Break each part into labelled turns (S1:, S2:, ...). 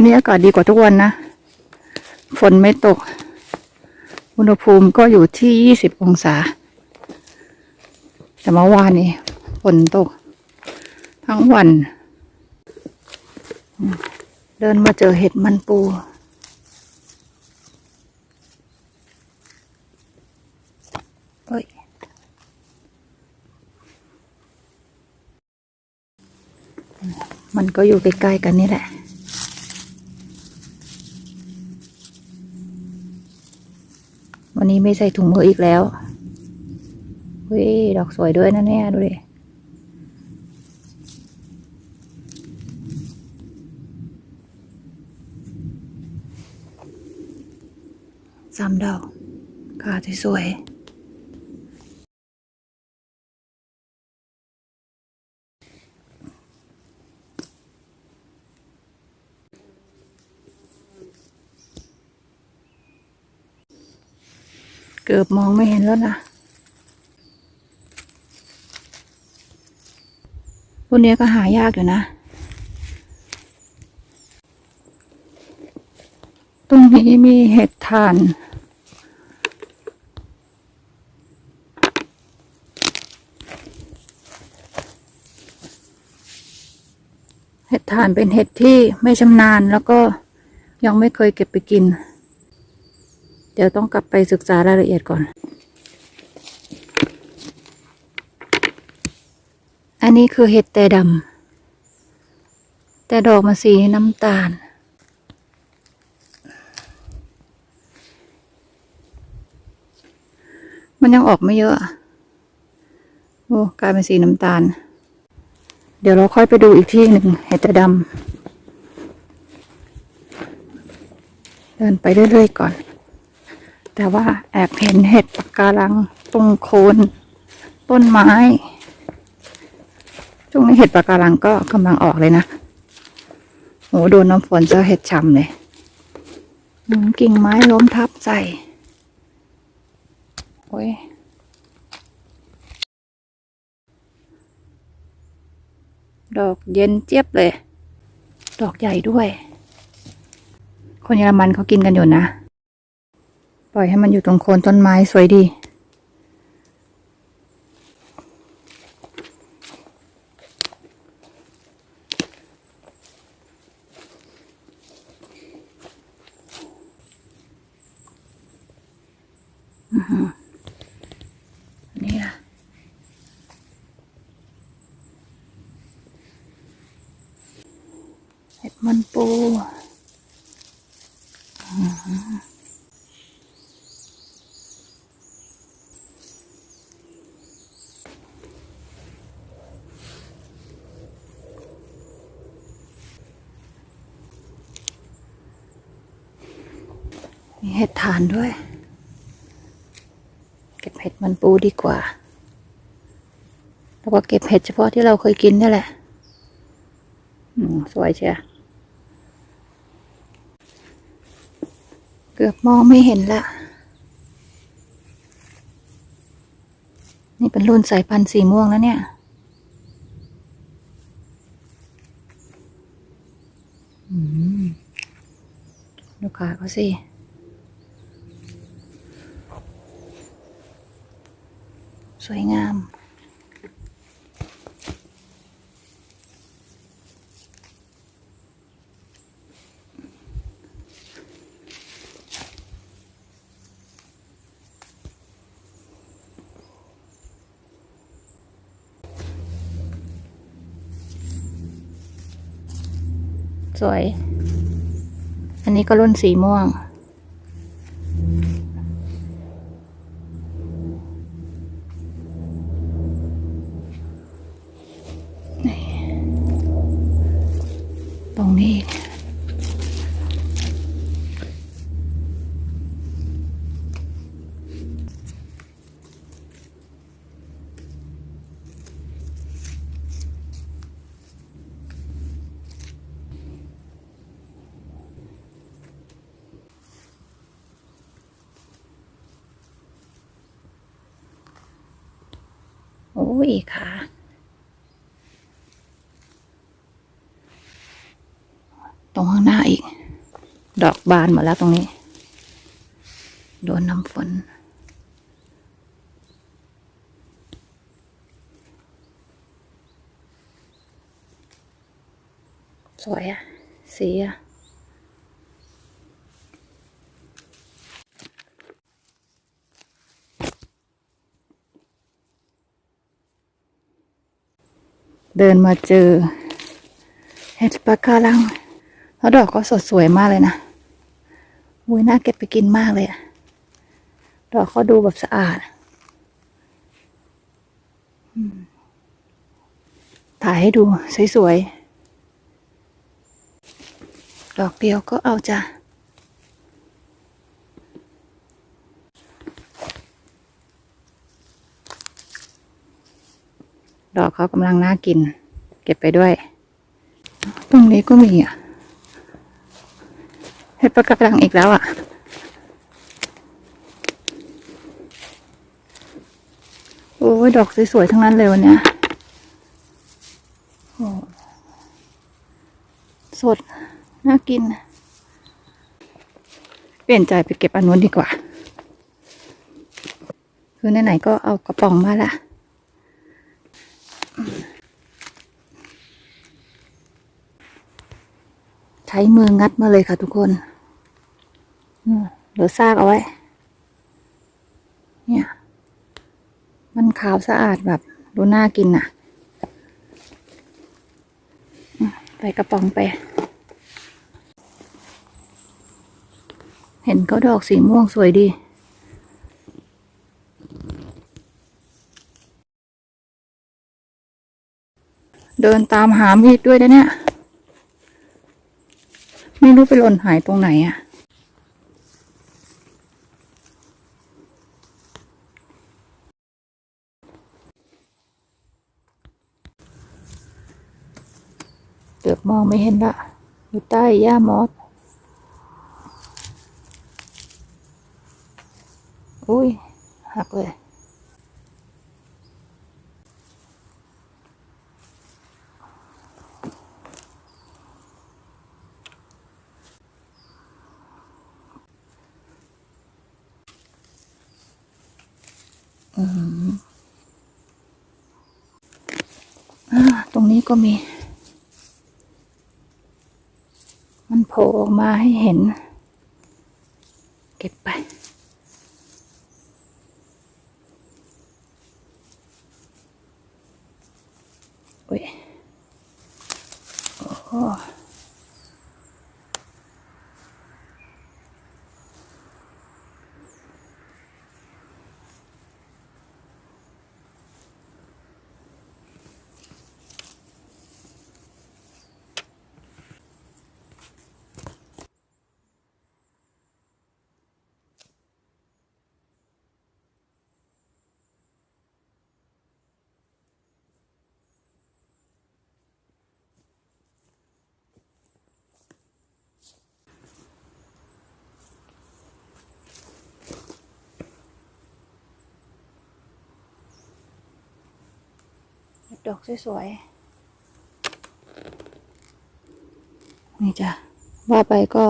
S1: วันนี้อากาศดีกว่าทุกวันนะ ฝนไม่ตก อุณหภูมิก็อยู่ที่ยี่สิบองศา แต่เมื่อวานนี้ฝนตก ทั้งวัน เดินมาเจอเห็ดมันปูเอ้ยมันก็อยู่ใกล้ๆกันนี่แหละ นี้ไม่ใส่ถุงมืออีกแล้วเฮ้ยดอกสวยด้วยนะเนี่ยดูดิสามดอกกาสวยๆ เกือบมองไม่เห็นแล้วนะพวกนี้ก็หายากอยู่นะ ตรงนี้มีเห็ดทาน เห็ดทานเป็นเห็ดที่ไม่ชำนาญแล้วก็ยังไม่เคยเก็บไปกิน ดี๋ยวต้องกลับไปศึกษารายละเอียดก่อน อันนี้คือเห็ดแต่ดำ แต่ดอกมันสีน้ำตาล มันยังออกไม่เยอะ โอ้กลายเป็นสีน้ำตาล เดี๋ยวเราค่อยไปดูอีกที่หนึ่งเห็ดแต่ดำเดินไปเรื่อยๆก่อน แต่ว่าแอบเห็นเห็ดปะกการังตรงโคนต้นไม้ช่วงนี้เห็ดปะกการังก็กำลังออกเลยนะโหโดนน้ำฝนเจะเห็ดช่ำเลยกิ่งไม้ล้มทับใส่โอ้ยดอกเย็นเจี๊ยบเลย ดอกใหญ่ด้วย คนเยอรมันเขากินกันอยู่นะ ปล่อยให้มันอยู่ตรงโคนต้นไม้สวยดีอือหือนี่ล่ะเห็ดมันปูอือ มีเห็ดทานด้วย เก็บเห็ดมันปูดีกว่า แล้วก็เก็บเห็ดเฉพาะที่เราเคยกินนี่แหละอืมสวยเชียเกือบมองไม่เห็นละ นี่เป็นรุ่นสายพันธุ์สีม่วงแล้วเนี่ยอืมดูขาเขาสิ วยงาม สวย อันนี้ก็รุ่นสีม่วง ตรงนี้อีก โอ้ยค่ะตรงข้างหน้าอีก ดอกบานหมดแล้วตรงนี้ โดนน้ำฝน สวยอะสีอะ เดินมาเจอเห็ดปลาการัง แล้วดอกก็สดสวยมากเลยนะอุ้ยน่าเก็บไปกินมากเลยอะดอกเขาดูแบบสะอาดถ่ายให้ดูสวยๆ ดอกเดียวก็เอาจ้ะ ดอกเขากำลังน่ากิน เก็บไปด้วย ตรงนี้ก็มีอะเห็ดปลากระดังอีกแล้วอะ โอ้ยดอกสวยๆทั้งนั้นเลยวันนี้สด น่ากิน เปลี่ยนใจไปเก็บอันนู้นดีกว่า คือไหนๆก็เอากระป๋องมาละ ใช้มืองัดมาเลยค่ะทุกคนเหลือซากเอาไว้ เนี่ย มันขาวสะอาดแบบดูน่ากินน่ะ ใส่กระป๋องไป เห็นเขาดอกสีม่วงสวยดีเดินตามหามีดด้วยนะเนี่ย ไม่รู้ไปหล่นหายตรงไหนอะเกือบมองไม่เห็นละอยู่ใต้หญ้ามอสอุ้ยหักเลย ตรงนี้ก็มี มันโผล่ออกมาให้เห็น เก็บไปอุ้ยโอ้ ดอกสวยๆ นี่จ้ะ ว่าไปก็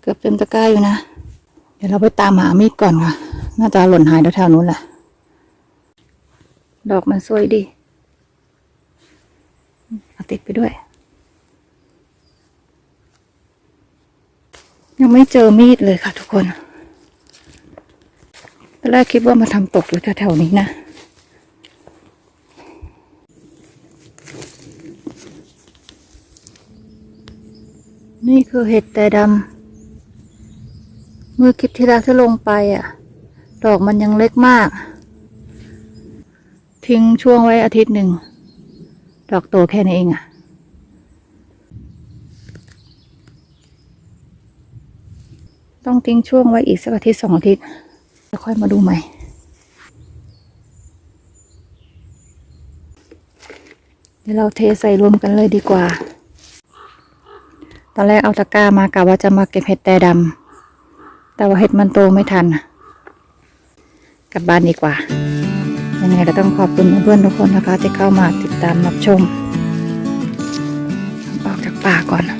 S1: เกือบเต็มตะกร้าอยู่นะ เดี๋ยวเราไปตามหามีดก่อนค่ะ น่าจะหล่นหายแถวๆนู้นแหละ ดอกมันสวยดี เอาติดไปด้วย ยังไม่เจอมีดเลยค่ะทุกคนตอนแรกคิดว่ามาทำตกอยู่แถวๆนี้นะ นี่คือเห็ดแต่ดำเมื่อคลิปที่แล้วที่ลงไปอะ ดอกมันยังเล็กมาก ทิ้งช่วงไว้อาทิตย์หนึ่ง ดอกโตแค่นี้เองอะต้องทิ้งช่วงไว้อีกสักอาทิตย์สองอาทิตย์แล้วค่อยมาดูใหม่ เดี๋ยวเราเทใส่รวมกันเลยดีกว่า อนแรกเอาตะกร้ามากะว่าจะมาเก็บเห็ดแต่ดำ แต่ว่าเห็ดมันโตไม่ทัน กลับบ้านดีกว่า ยังไงก็ต้องขอบคุณเพื่อนทุกคนนะคะ ที่เข้ามาติดตามรับชมออกจากป่าก่อน